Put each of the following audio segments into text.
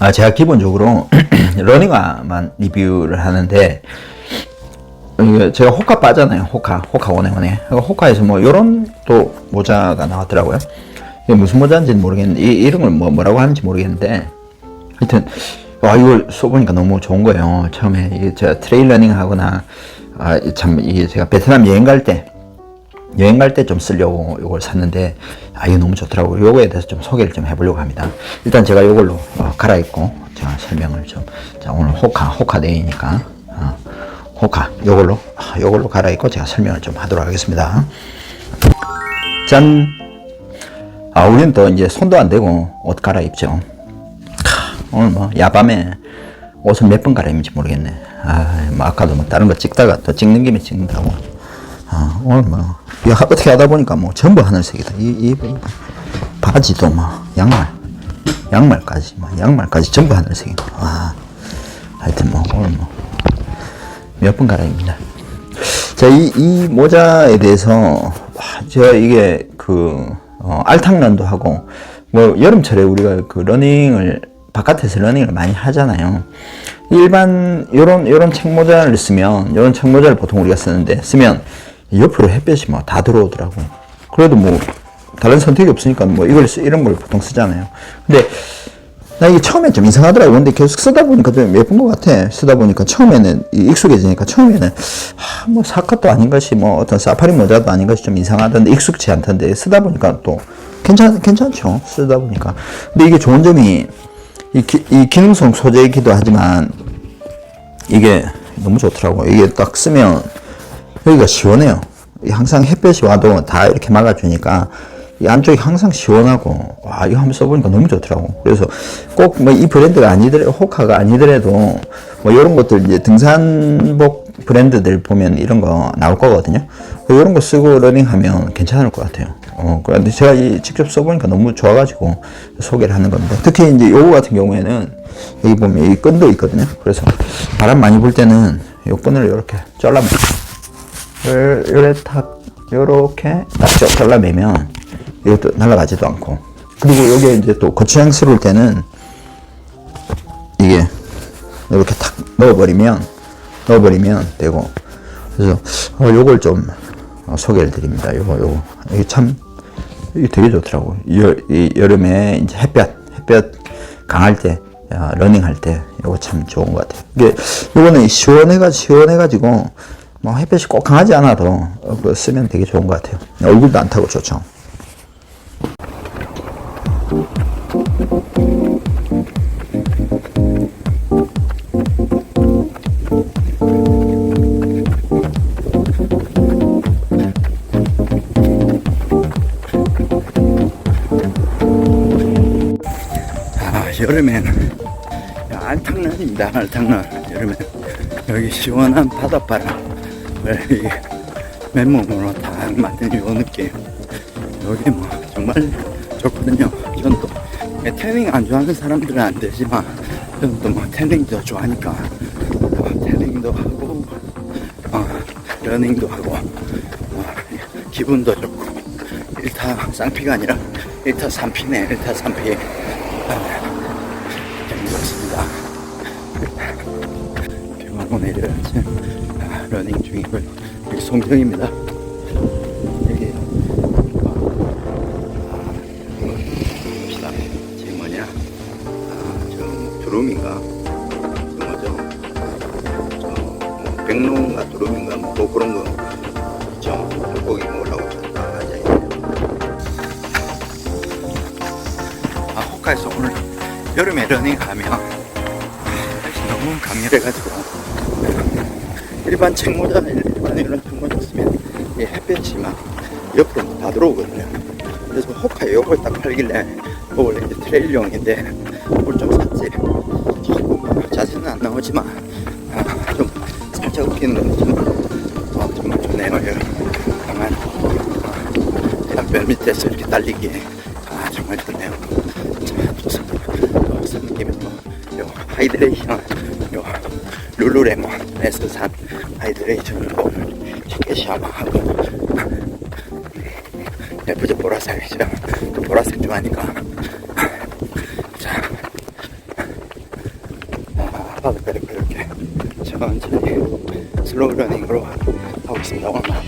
아, 제가 기본적으로 러닝화만 리뷰를 하는데 제가 호카 빠잖아요. 호카, 호카 원에 원에. 호카에서 뭐 요런 또 모자가 나왔더라고요. 무슨 모자인지는 모르겠는데 이, 이런 걸 뭐, 뭐라고 하는지 모르겠는데 하여튼 와 이걸 써보니까 너무 좋은 거예요. 처음에 이게 제가 트레일 러닝 하거나 아, 참 이게 제가 베트남 여행 갈때 여행 갈 때 좀 쓰려고 이걸 샀는데 아 이거 너무 좋더라고요. 요거에 대해서 좀 소개를 좀 해보려고 합니다. 일단 제가 이걸로 어, 갈아입고 제가 설명을 좀. 자 오늘 호카 호카 데이니까 어, 호카 요걸로 아, 요걸로 갈아입고 제가 설명을 좀 하도록 하겠습니다. 짠. 아 우리는 또 이제 손도 안 대고 옷 갈아입죠. 캬, 오늘 뭐 야밤에 옷을 몇 번 갈아입는지 모르겠네. 아, 뭐 아까도 뭐 다른 거 찍다가 또 찍는 김에 찍는다고. 아, 오늘 뭐 하- 어떻게 하다 보니까 뭐 전부 하늘색이다. 이, 이, 이 바지도 뭐 양말, 양말까지 뭐 양말까지 전부 하늘색이다. 와, 하여튼 뭐 오늘 뭐 몇 번 갈아입니다. 자, 이, 이 모자에 대해서, 와, 제가 이게 그, 어, 알탕런도 하고, 뭐, 여름철에 우리가 그 러닝을, 바깥에서 러닝을 많이 하잖아요. 일반, 요런, 요런 책모자를 쓰면, 요런 책모자를 보통 우리가 쓰는데, 쓰면, 옆으로 햇볕이 뭐 다 들어오더라고. 그래도 뭐, 다른 선택이 없으니까 뭐, 이걸, 쓰, 이런 걸 보통 쓰잖아요. 근데, 나 이게 처음에 좀 이상하더라고. 근데 계속 쓰다 보니까 좀 예쁜 것 같아. 쓰다 보니까 처음에는 이 익숙해지니까 처음에는 아, 뭐 사컷도 아닌 것이 뭐 어떤 사파리 모자도 아닌 것이 좀 이상하던데 익숙치 않던데 쓰다 보니까 또 괜찮 괜찮죠. 쓰다 보니까. 근데 이게 좋은 점이 이, 기, 이 기능성 소재이기도 하지만 이게 너무 좋더라고. 이게 딱 쓰면 여기가 시원해요. 이 항상 햇볕이 와도 다 이렇게 막아주니까 이 안쪽이 항상 시원하고 와 이거 한번 써보니까 너무 좋더라고. 그래서 꼭 뭐 이 브랜드가 아니더라도 호카가 아니더라도 뭐 이런 것들 이제 등산복 브랜드들 보면 이런 거 나올 거거든요. 이런 거 쓰고 러닝하면 괜찮을 것 같아요. 어 그런데 제가 이 직접 써보니까 너무 좋아가지고 소개를 하는 겁니다. 특히 이제 요거 같은 경우에는 여기 보면 이 끈도 있거든요. 그래서 바람 많이 불 때는 요 끈을 이렇게 잘라면 요- 요래 탁 요렇게 딱 잘라매면 이것도 날아가지도 않고 그리고 여기에 이제 또 거추장스러울 때는 이게 이렇게 탁 넣어버리면 넣어버리면 되고 그래서 어, 요걸 좀 어, 소개를 드립니다. 요거 요거 이게 참 이게 되게 좋더라고. 여, 이 여름에 이제 햇볕 햇볕 강할 때 야, 러닝 할 때 이거 참 좋은 것 같아요. 이게 이거는 시원해가 시원해가지고 뭐 햇볕이 꼭 강하지 않아도 어, 쓰면 되게 좋은 것 같아요. 얼굴도 안 타고 좋죠. 아, 여름에는 알탕런입니다. 알탕런. 여름에 여기 시원한 바닷바람 을 이게 맨몸으로 딱 맞는 요 느낌. 여기 뭐 정말 좋거든요. 저는 또 태닝 안 좋아하는 사람들은 안 되지만 저는 또뭐 태닝도 좋아하니까 어, 태닝도 하고 어, 러닝도 하고 어, 기분도 좋고 일타 쌍피가 아니라 일타 삼피네 일타 삼피 재밌었습니다. 비가 오고 내려야지 아, 러닝 중이고요. 여기 송정입니다. 여기 봅시다. 지금 뭐냐? 아, 저 두루미인가? 그 뭐죠? 저뭐 백롱인가 두루미인가 뭐 그런 거 앉아 아 오늘 여름에 러닝 가면 날씨 너무 강렬해가지고 일반 책모자 일반 이런 책모자 쓰면 이 햇볕이 막 옆으로 다 들어오거든요. 그래서 호카에 요걸 딱 팔길래 뭐 원래 이제 트레일용인데 오늘 좀 샀지? 조금 자세는 안 나오지만 아, 좀 살짝 웃기는 건데 좀, 어, 정말 좋네요. 강한 어, 뼈 밑에서 이렇게 달리기에 아 정말 좋네요 자, 좋습니다 어, 산 김에 또요 하이드레이션 요 룰루레몬에서 산 아이들의 주인공 치켓샤마하고. 예쁘죠 네, 보라색이죠. 그 보라색 좋아하니까. 자. 아빠가 그렇게 이렇게. 천천히 슬로우 러닝으로 하고 있습니다. 오늘 한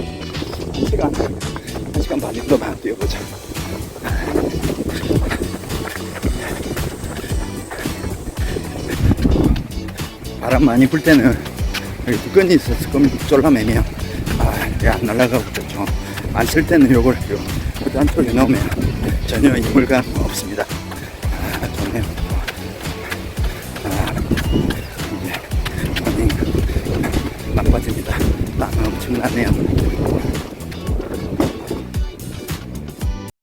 시간 한 시간 반 정도만 뛰어보자. 바람 많이 불 때는 여기 끈이 있어서 끈 졸라매면 아, 이게 안 날아가고 그렇죠. 안 쓸 때는 요걸 요 일단 쪽에 넣으면 전혀 이물감 없습니다. 아, 좋네요. 아, 이제 나빠집니다. 땀 엄청나네요.